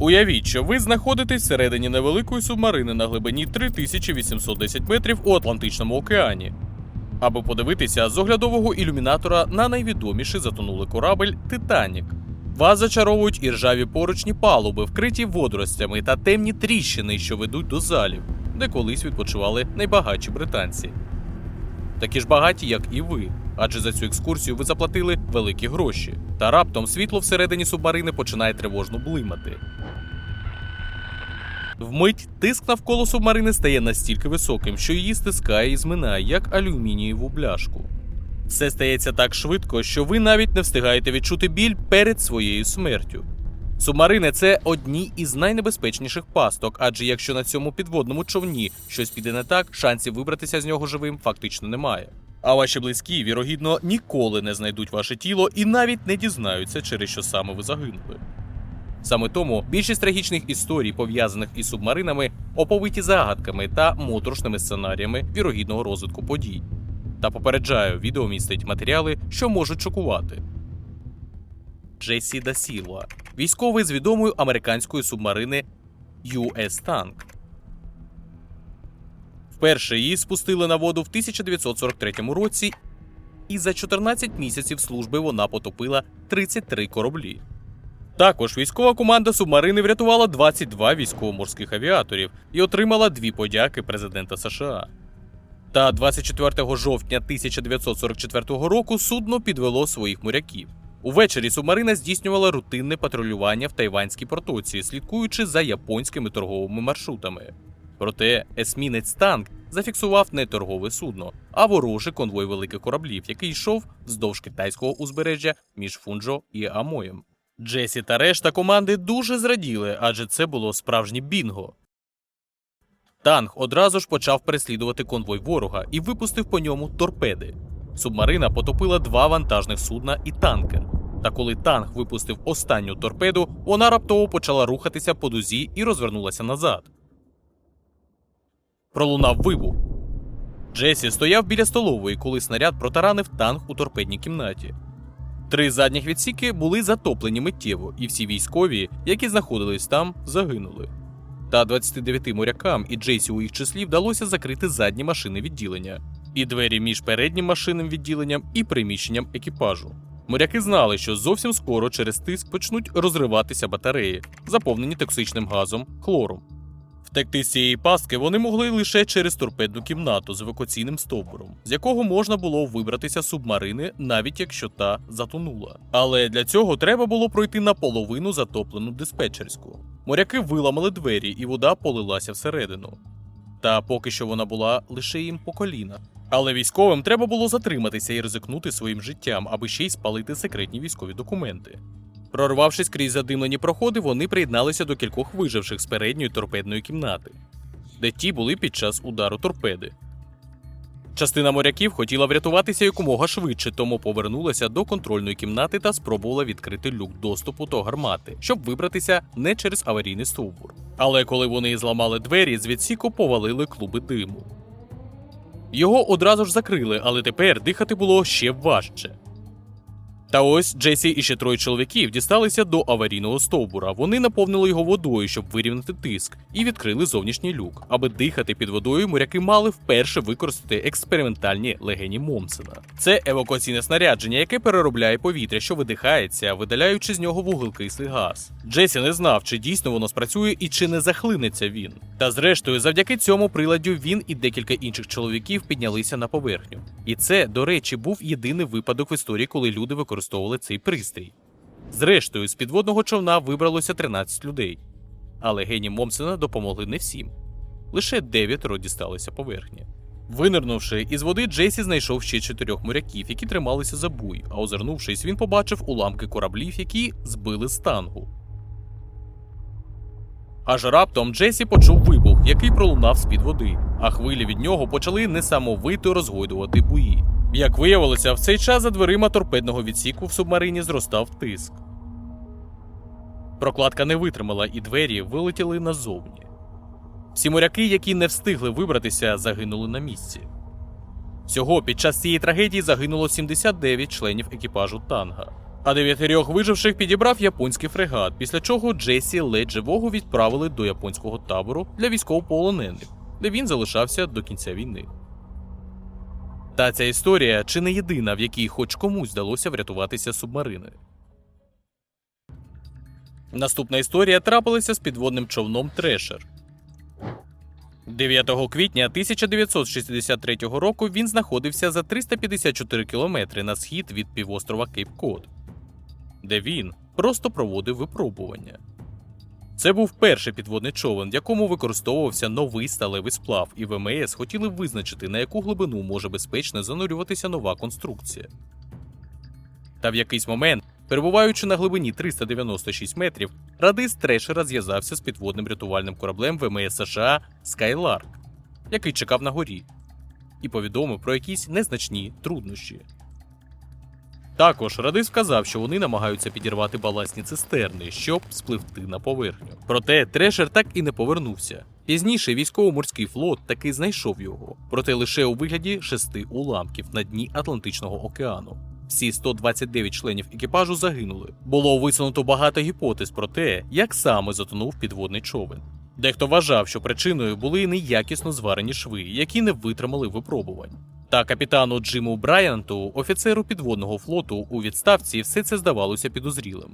Уявіть, що ви знаходитесь всередині невеликої субмарини на глибині 3810 метрів у Атлантичному океані. Аби подивитися з оглядового ілюмінатора на найвідоміший затонулий корабель Титанік. Вас зачаровують і ржаві поручні палуби, вкриті водоростями та темні тріщини, що ведуть до залів, де колись відпочивали найбагатші британці. Такі ж багаті, як і ви, адже за цю екскурсію ви заплатили великі гроші. Та раптом світло всередині субмарини починає тривожно блимати. Вмить тиск навколо субмарини стає настільки високим, що її стискає і зминає, як алюмінієву бляшку. Все стається так швидко, що ви навіть не встигаєте відчути біль перед своєю смертю. Субмарини це одні із найнебезпечніших пасток, адже якщо на цьому підводному човні щось піде не так, шансів вибратися з нього живим фактично немає. А ваші близькі, вірогідно, ніколи не знайдуть ваше тіло і навіть не дізнаються, через що саме ви загинули. Саме тому більшість трагічних історій, пов'язаних із субмаринами, оповиті загадками та моторошними сценаріями вірогідного розвитку подій. Та попереджаю, відео містить матеріали, що можуть шокувати. Джесі Да Сілва, військовий з відомої американської субмарини US Tank. Вперше її спустили на воду в 1943 році, і за 14 місяців служби вона потопила 33 кораблі. Також військова команда субмарини врятувала 22 військово-морських авіаторів і отримала дві подяки президента США. Та 24 жовтня 1944 року судно підвело своїх моряків. Увечері субмарина здійснювала рутинне патрулювання в Тайванській протоці, слідкуючи за японськими торговими маршрутами. Проте есмінець танк зафіксував не торгове судно, а ворожий конвой великих кораблів, який йшов вздовж китайського узбережжя між Фунджо і Амоєм. Джесі та решта команди дуже зраділи, адже це було справжнє бінго. Танк одразу ж почав переслідувати конвой ворога і випустив по ньому торпеди. Субмарина потопила два вантажних судна і танкер. Та коли танк випустив останню торпеду, вона раптово почала рухатися по дузі і розвернулася назад. Пролунав вибух. Джесі стояв біля столової, коли снаряд протаранив танк у торпедній кімнаті. Три задніх відсіки були затоплені миттєво, і всі військові, які знаходились там, загинули. Та 29 морякам і Джейсі у їх числі вдалося закрити задні машини відділення і двері між переднім машинним відділенням і приміщенням екіпажу. Моряки знали, що зовсім скоро через тиск почнуть розриватися батареї, заповнені токсичним газом хлором. Втекти з цієї пастки вони могли лише через торпедну кімнату з евакуаційним стовбуром, з якого можна було вибратися субмарини, навіть якщо та затонула. Але для цього треба було пройти наполовину затоплену диспетчерську. Моряки виламали двері, і вода полилася всередину. Та поки що вона була лише їм по коліна. Але військовим треба було затриматися і ризикнути своїм життям, аби ще й спалити секретні військові документи. Прорвавшись крізь задимлені проходи, вони приєдналися до кількох виживших з передньої торпедної кімнати, де ті були під час удару торпеди. Частина моряків хотіла врятуватися якомога швидше, тому повернулася до контрольної кімнати та спробувала відкрити люк доступу до гармати, щоб вибратися не через аварійний стовбур. Але коли вони зламали двері, з відсіку повалили клуби диму. Його одразу ж закрили, але тепер дихати було ще важче. Та ось Джесі і ще троє чоловіків дісталися до аварійного стовбура. Вони наповнили його водою, щоб вирівняти тиск, і відкрили зовнішній люк. Аби дихати під водою, моряки мали вперше використати експериментальні легені Момсена. Це евакуаційне снарядження, яке переробляє повітря, що видихається, видаляючи з нього вуглекислий газ. Джесі не знав, чи дійсно воно спрацює і чи не захлинеться він. Та зрештою, завдяки цьому приладдю він і декілька інших чоловіків піднялися на поверхню. І це, до речі, був єдиний випадок в історії, коли люди використовували цей пристрій. Зрештою, з підводного човна вибралося 13 людей. Але гені Момсена допомогли не всім. Лише дев'ятеро дісталися поверхні. Винирнувши із води, Джейсі знайшов ще чотирьох моряків, які трималися за буй, а озирнувшись, він побачив уламки кораблів, які збили з тангу. Аж раптом Джесі почув вибух, який пролунав з-під води, а хвилі від нього почали несамовито розгойдувати буї. Як виявилося, в цей час за дверима торпедного відсіку в субмарині зростав тиск. Прокладка не витримала, і двері вилетіли назовні. Всі моряки, які не встигли вибратися, загинули на місці. Всього під час цієї трагедії загинуло 79 членів екіпажу танга. А дев'ятирьох виживших підібрав японський фрегат, після чого Джесі ледь живого відправили до японського табору для військовополонених, де він залишався до кінця війни. Та ця історія чи не єдина, в якій хоч комусь вдалося врятуватися субмарини. Наступна історія трапилася з підводним човном Трешер. 9 квітня 1963 року він знаходився за 354 кілометри на схід від півострова Кейп Код, де він просто проводив випробування. Це був перший підводний човен, в якому використовувався новий сталевий сплав, і ВМС хотіли визначити, на яку глибину може безпечно занурюватися нова конструкція. Та в якийсь момент, перебуваючи на глибині 396 метрів, радист Трешера зв'язався з підводним рятувальним кораблем ВМС США Скайларк, який чекав на горі, і повідомив про якісь незначні труднощі. Також радист вказав, що вони намагаються підірвати баласні цистерни, щоб спливти на поверхню. Проте Трешер так і не повернувся. Пізніше військово-морський флот таки знайшов його, проте лише у вигляді шести уламків на дні Атлантичного океану. Всі 129 членів екіпажу загинули. Було висунуто багато гіпотез про те, як саме затонув підводний човен. Дехто вважав, що причиною були неякісно зварені шви, які не витримали випробувань. Та капітану Джиму Брайанту, офіцеру підводного флоту у відставці, все це здавалося підозрілим.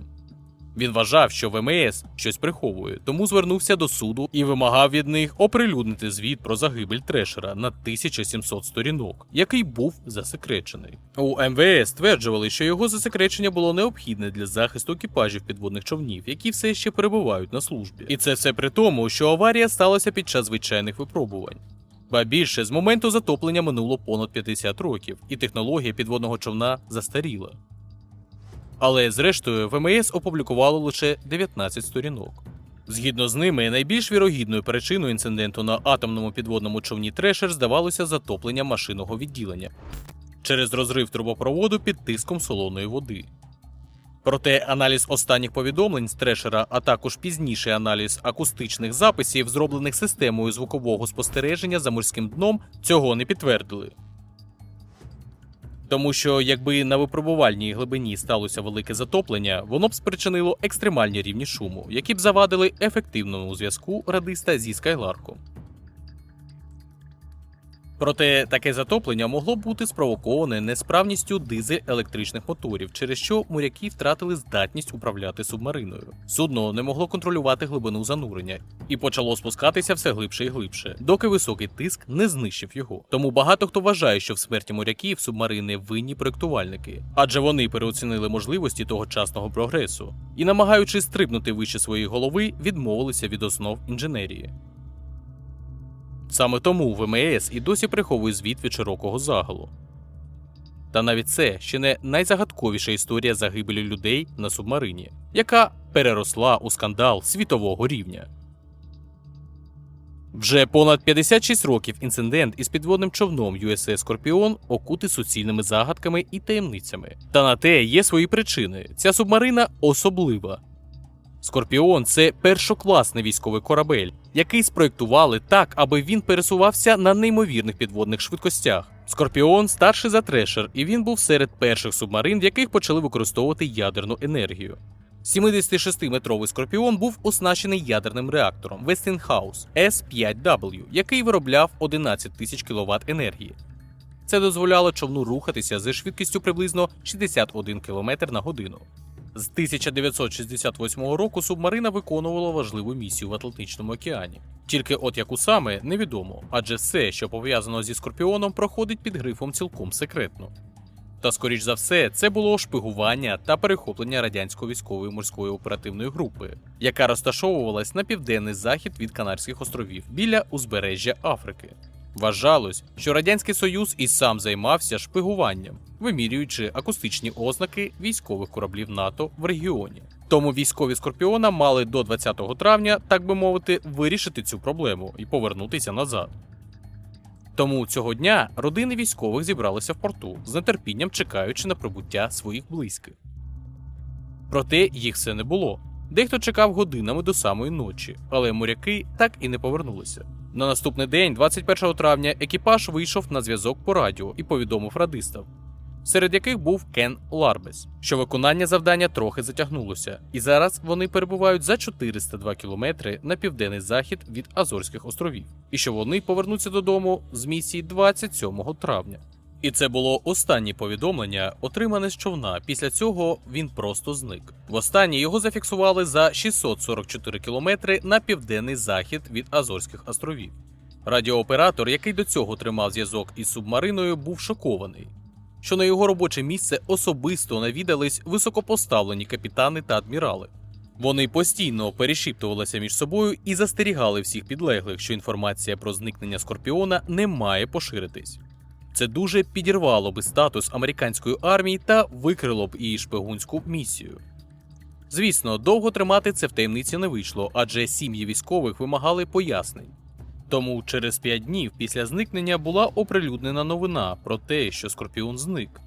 Він вважав, що ВМС щось приховує, тому звернувся до суду і вимагав від них оприлюднити звіт про загибель Трешера на 1700 сторінок, який був засекречений. У МВС стверджували, що його засекречення було необхідне для захисту екіпажів підводних човнів, які все ще перебувають на службі. І це все при тому, що аварія сталася під час звичайних випробувань. Ба більше з моменту затоплення минуло понад 50 років, і технологія підводного човна застаріла. Але зрештою ВМС опублікувало лише 19 сторінок. Згідно з ними, найбільш вірогідною причиною інциденту на атомному підводному човні Трешер здавалося затоплення машинного відділення через розрив трубопроводу під тиском солоної води. Проте аналіз останніх повідомлень з Трешера, а також пізніший аналіз акустичних записів, зроблених системою звукового спостереження за морським дном, цього не підтвердили. Тому що якби на випробувальній глибині сталося велике затоплення, воно б спричинило екстремальні рівні шуму, які б завадили ефективному зв'язку радиста зі Скайларком. Проте таке затоплення могло бути спровоковане несправністю дизель електричних моторів, через що моряки втратили здатність управляти субмариною. Судно не могло контролювати глибину занурення і почало спускатися все глибше і глибше, доки високий тиск не знищив його. Тому багато хто вважає, що в смерті моряків субмарини винні проєктувальники, адже вони переоцінили можливості тогочасного прогресу і, намагаючись стрибнути вище своєї голови, відмовилися від основ інженерії. Саме тому ВМС і досі приховує звіт від широкого загалу. Та навіть це ще не найзагадковіша історія загибелі людей на субмарині, яка переросла у скандал світового рівня. Вже понад 56 років інцидент із підводним човном USS Скорпіон окутий суцільними загадками і таємницями. Та на те є свої причини. Ця субмарина особлива. Скорпіон це першокласний військовий корабель, який спроєктували так, аби він пересувався на неймовірних підводних швидкостях. Скорпіон старший за Трешер, і він був серед перших субмарин, в яких почали використовувати ядерну енергію. 76-метровий скорпіон був оснащений ядерним реактором Westinghouse S5W, який виробляв 11 тисяч кВт енергії. Це дозволяло човну рухатися зі швидкістю приблизно 61 км на годину. З 1968 року субмарина виконувала важливу місію в Атлантичному океані. Тільки от яку саме невідомо, адже все, що пов'язано зі скорпіоном, проходить під грифом цілком секретно. Та скоріш за все, це було шпигування та перехоплення радянської військової морської оперативної групи, яка розташовувалась на південний захід від Канарських островів біля узбережжя Африки. Вважалось, що Радянський Союз і сам займався шпигуванням, вимірюючи акустичні ознаки військових кораблів НАТО в регіоні. Тому військові Скорпіона мали до 20 травня, так би мовити, вирішити цю проблему і повернутися назад. Тому цього дня родини військових зібралися в порту, з нетерпінням чекаючи на прибуття своїх близьких. Проте їх все не було. Дехто чекав годинами до самої ночі, але моряки так і не повернулися. На наступний день, 21 травня, екіпаж вийшов на зв'язок по радіо і повідомив радистам. серед яких був Кен Ларбес, що виконання завдання трохи затягнулося, і зараз вони перебувають за 402 кілометри на південний захід від Азорських островів, і що вони повернуться додому з місії 27 травня. І це було останнє повідомлення, отримане з човна. Після цього він просто зник. Востаннє його зафіксували за 644 кілометри на південний захід від Азорських островів. Радіооператор, який до цього тримав зв'язок із субмариною, був шокований, що на його робоче місце особисто навідались високопоставлені капітани та адмірали. Вони постійно перешіптувалися між собою і застерігали всіх підлеглих, що інформація про зникнення скорпіона не має поширитись. Це дуже підірвало би статус американської армії та викрило б її шпигунську місію. Звісно, довго тримати це в таємниці не вийшло, адже сім'ї військових вимагали пояснень. Тому через 5 днів після зникнення була оприлюднена новина про те, що Скорпіон зник.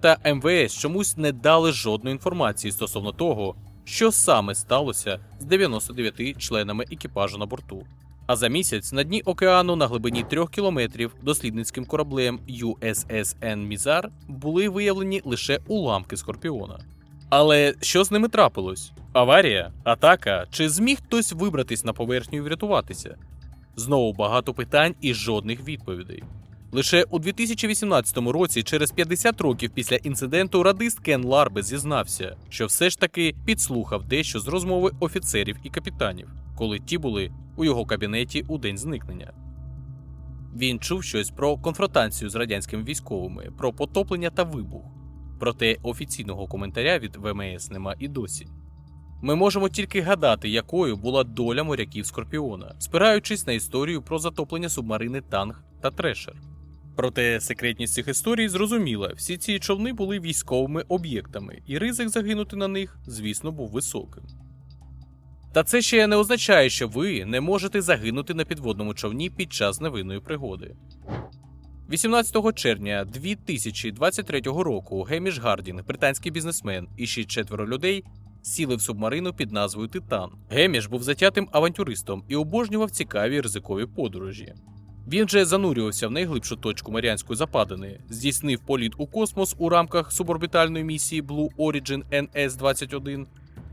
Та МВС чомусь не дали жодної інформації стосовно того, що саме сталося з 99 членами екіпажу на борту. А за місяць на дні океану на глибині трьох кілометрів дослідницьким кораблем USSN Мізар були виявлені лише уламки Скорпіона. Але що з ними трапилось? Аварія? Атака? Чи зміг хтось вибратись на поверхню і врятуватися? Знову багато питань і жодних відповідей. Лише у 2018 році, через 50 років після інциденту, радист Кен Ларбе зізнався, що все ж таки підслухав дещо з розмови офіцерів і капітанів, коли ті були у його кабінеті у день зникнення. Він чув щось про конфронтацію з радянськими військовими, про потоплення та вибух. Проте офіційного коментаря від ВМС нема і досі. Ми можемо тільки гадати, якою була доля моряків Скорпіона, спираючись на історію про затоплення субмарини Танг та Трешер. Проте секретність цих історій зрозуміла, всі ці човни були військовими об'єктами, і ризик загинути на них, звісно, був високим. Та це ще не означає, що ви не можете загинути на підводному човні під час невинної пригоди. 18 червня 2023 року Геміш Гардінг, британський бізнесмен, і ще четверо людей сіли в субмарину під назвою Титан. Геміш був затятим авантюристом і обожнював цікаві ризикові подорожі. Він же занурювався в найглибшу точку Маріанської западини, здійснив політ у космос у рамках суборбітальної місії Blue Origin NS-21,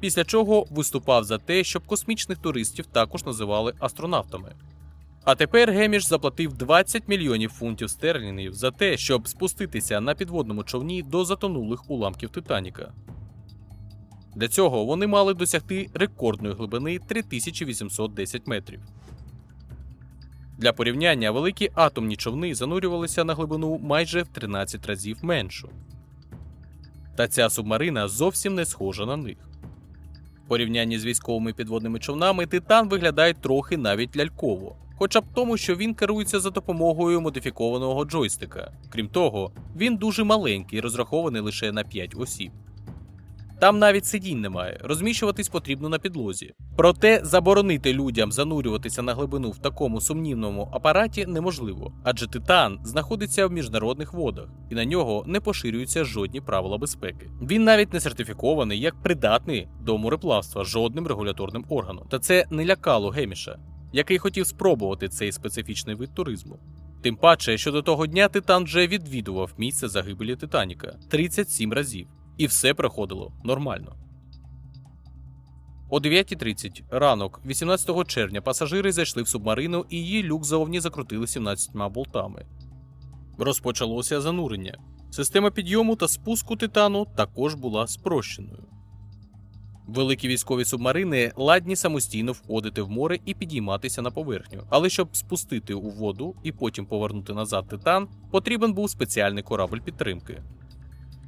після чого виступав за те, щоб космічних туристів також називали астронавтами. А тепер Геміш заплатив 20 мільйонів фунтів стерлінгів за те, щоб спуститися на підводному човні до затонулих уламків Титаніка. Для цього вони мали досягти рекордної глибини 3810 метрів. Для порівняння великі атомні човни занурювалися на глибину майже в 13 разів меншу. Та ця субмарина зовсім не схожа на них. Порівнянні з військовими підводними човнами Титан виглядає трохи навіть ляльково, хоча б тому, що він керується за допомогою модифікованого джойстика. Крім того, він дуже маленький, розрахований лише на 5 осіб. Там навіть сидінь немає, розміщуватись потрібно на підлозі. Проте заборонити людям занурюватися на глибину в такому сумнівному апараті неможливо, адже титан знаходиться в міжнародних водах, і на нього не поширюються жодні правила безпеки. Він навіть не сертифікований як придатний до мореплавства жодним регуляторним органом. Та це не лякало Геміша, який хотів спробувати цей специфічний вид туризму. Тим паче, що до того дня Титан вже відвідував місце загибелі Титаніка 37 разів, і все проходило нормально. О 9.30 ранок, 18 червня, пасажири зайшли в субмарину і її люк зовні закрутили 17 болтами. Розпочалося занурення. Система підйому та спуску титану також була спрощеною. Великі військові субмарини ладні самостійно входити в море і підійматися на поверхню, але щоб спустити у воду і потім повернути назад титан, потрібен був спеціальний корабль підтримки.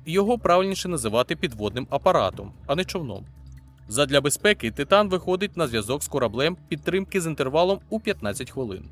Його правильніше називати підводним апаратом, а не човном. Задля безпеки Титан виходить на зв'язок з кораблем підтримки з інтервалом у 15 хвилин.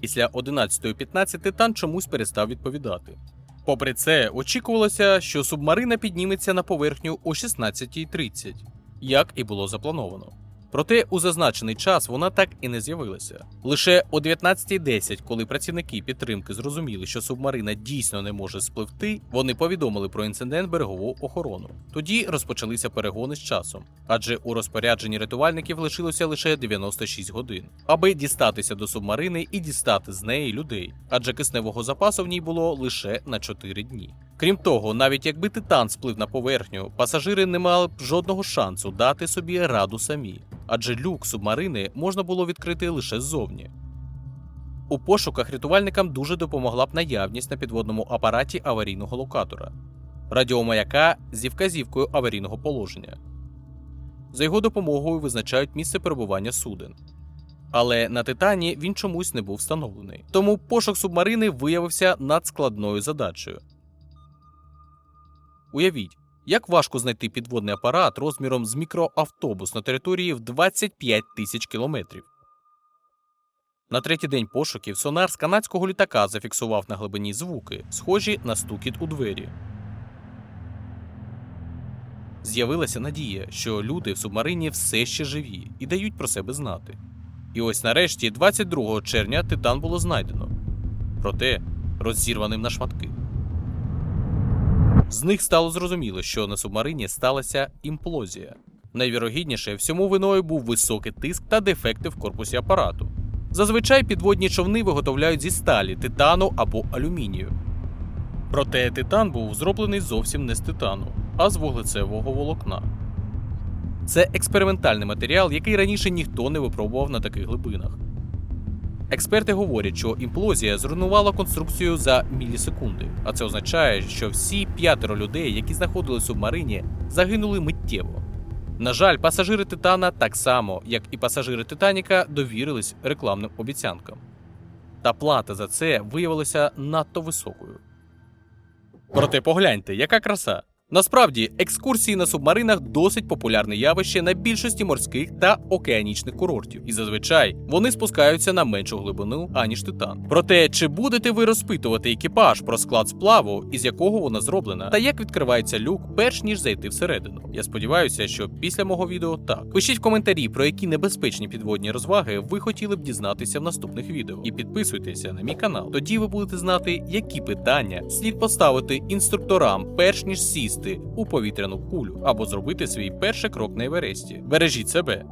Після 11.15 Титан чомусь перестав відповідати. Попри це, очікувалося, що субмарина підніметься на поверхню о 16.30, як і було заплановано. Проте у зазначений час вона так і не з'явилася. Лише о 19.10, коли працівники підтримки зрозуміли, що субмарина дійсно не може спливти, вони повідомили про інцидент берегову охорону. Тоді розпочалися перегони з часом, адже у розпорядженні рятувальників лишилося лише 96 годин, аби дістатися до субмарини і дістати з неї людей, адже кисневого запасу в ній було лише на 4 дні. Крім того, навіть якби титан сплив на поверхню, пасажири не мали б жодного шансу дати собі раду самі, адже люк субмарини можна було відкрити лише ззовні. У пошуках рятувальникам дуже допомогла б наявність на підводному апараті аварійного локатора, радіомаяка зі вказівкою аварійного положення. За його допомогою визначають місце перебування суден. Але на Титані він чомусь не був встановлений. Тому пошук субмарини виявився надскладною задачею. Уявіть, як важко знайти підводний апарат розміром з мікроавтобус на території в 25 тисяч кілометрів. На третій день пошуків сонар з канадського літака зафіксував на глибині звуки, схожі на стукіт у двері. З'явилася надія, що люди в субмарині все ще живі і дають про себе знати. І ось нарешті, 22 червня, титан було знайдено, проте розірваним на шматки. З них стало зрозуміло, що на субмарині сталася імплозія. Найвірогідніше, всьому виною був високий тиск та дефекти в корпусі апарату. Зазвичай підводні човни виготовляють зі сталі, титану або алюмінію. Проте титан був зроблений зовсім не з титану, а з вуглецевого волокна. Це експериментальний матеріал, який раніше ніхто не випробував на таких глибинах. Експерти говорять, що імплозія зруйнувала конструкцію за мілісекунди, а це означає, що всі п'ятеро людей, які знаходились в субмарині, загинули миттєво. На жаль, пасажири Титана так само, як і пасажири Титаніка, довірились рекламним обіцянкам. Та плата за це виявилася надто високою. Проте погляньте, яка краса! Насправді, екскурсії на субмаринах досить популярне явище на більшості морських та океанічних курортів, і зазвичай вони спускаються на меншу глибину, аніж титан. Проте, чи будете ви розпитувати екіпаж про склад сплаву, із якого вона зроблена, та як відкривається люк, перш ніж зайти всередину? Я сподіваюся, що після мого відео так. Пишіть в коментарі, про які небезпечні підводні розваги ви хотіли б дізнатися в наступних відео. І підписуйтеся на мій канал. Тоді ви будете знати, які питання слід поставити інструкторам, перш ніж сісти у повітряну кулю або зробити свій перший крок на Евересті. Бережіть себе.